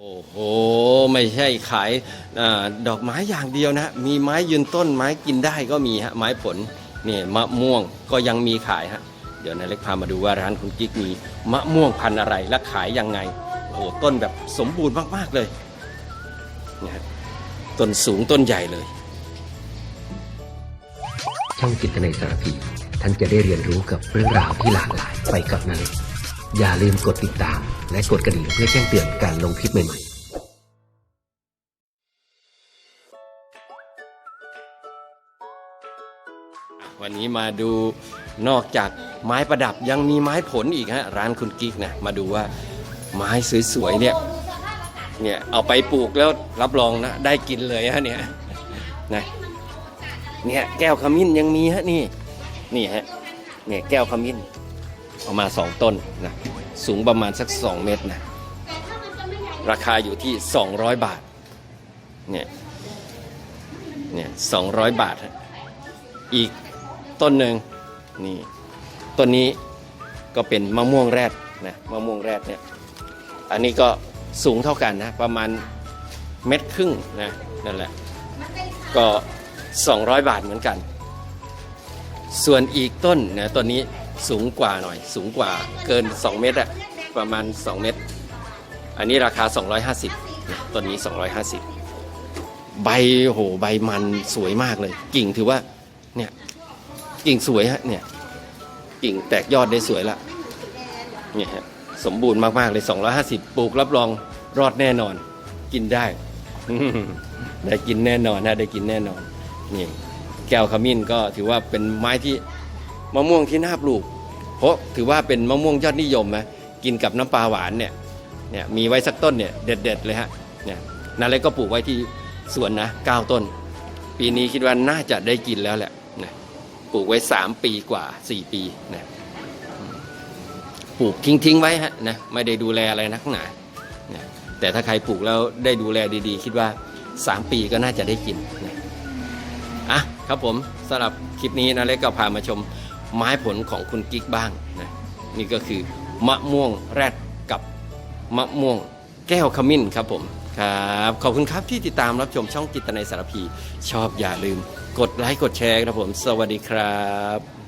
โอ้โห ไม่ใช่ขายอดอกไม้อย่างเดียวนะ มีไม้ยืนต้นไม้กินได้ก็มีฮะไม้ผลนี่มะม่วงก็ยังมีขายฮะเดี๋ยวนายเล็กพามาดูว่าร้านคุณกิ๊กมีมะม่วงพันธุ์อะไรและขายยังไงโอ้โหต้นแบบสมบูรณ์มากๆเลยนี่ฮะต้นสูงต้นใหญ่เลย ช่องจิตในสารพีท่านจะได้เรียนรู้กับเรื่องราวที่หลากหลายไปกับนาเล็ก อย่าลืมกดติดตาม และกดกระดิ่งเพื่อแจ้งเตือนการลงคลิปใหม่ๆวันนี้มาดูนอกจากไม้ประดับยังมีไม้ผลอีกฮะร้านคุณกิ๊กนะมาดูว่าไม้สวยๆเนี่ยเนี่ยเอาไปปลูกแล้วรับรองนะได้กินเลยฮะเนี่ยนะเนี่ยแก้วขมิ้นยังมีฮะนี่นี่ฮะเนี่ยแก้วขมิ้น เอามาสองต้นนะสูงประมาณสัก 2 เมตรนะราคาอยู่ที่ 200 บาทเนี่ยเนี่ย200บาท อีกต้นหนึ่งนี่ต้นนี้ก็เป็นมะม่วงแรดนะมะม่วงแรดเนี่ยอันนี้ก็สูงเท่ากันนะประมาณเม็ดครึ่งนะนั่นแหละก็ 200 บาทเหมือนกัน ส่วนอีกต้นนะต้นนี้ สูงกว่าหน่อย สูงกว่าเกิน 2 เมตรอะประมาณ 2 เมตร อันนี้ราคา 250ต้นนี้ 250 ใบโหใบมันสวยมากเลย กิ่งถือว่าเนี่ยกิ่งสวยฮะเนี่ยกิ่งแตกยอดได้สวยละเนี่ยฮะสมบูรณ์มาก ๆ เลย 250 ปลูกรับรองรอดแน่นอน กินได้ ได้กินแน่นอนนะได้กินแน่นอนนี่แก้วขมิ้นก็ถือว่าเป็นไม้ที่ มะม่วงที่น่าปลูก เพราะถือว่าเป็นมะม่วงยอดนิยมนะกินกับน้ำปลาหวานเนี่ยเนี่ยมีไว้สักต้นเนี่ยเด็ด ๆ เลยฮะเนี่ยนาเล็กก็ปลูกไว้ที่สวนนะเก้าต้น ปีนี้คิดว่าน่าจะได้กินแล้วแหละนะปลูกไว้ 3 ปีกว่า 4 ปีนะปลูกทิ้งๆไว้ฮะนะไม่ได้ดูแลอะไรนักหนานะแต่ถ้าใครปลูกแล้วได้ดูแลดีๆ คิดว่า 3 ปีก็น่าจะได้กินนะอะครับผมสำหรับคลิปนี้นะเล็กก็พามาชม ไม้ผลของคุณกิ๊กบ้างนะนี่ก็คือมะม่วงแรดกับมะม่วงแก้วขมิ้นครับผมครับขอบคุณครับที่ติดตามรับชมช่องจิตในสารพี ชอบอย่าลืม กดไลค์กดแชร์ครับผม สวัสดีครับ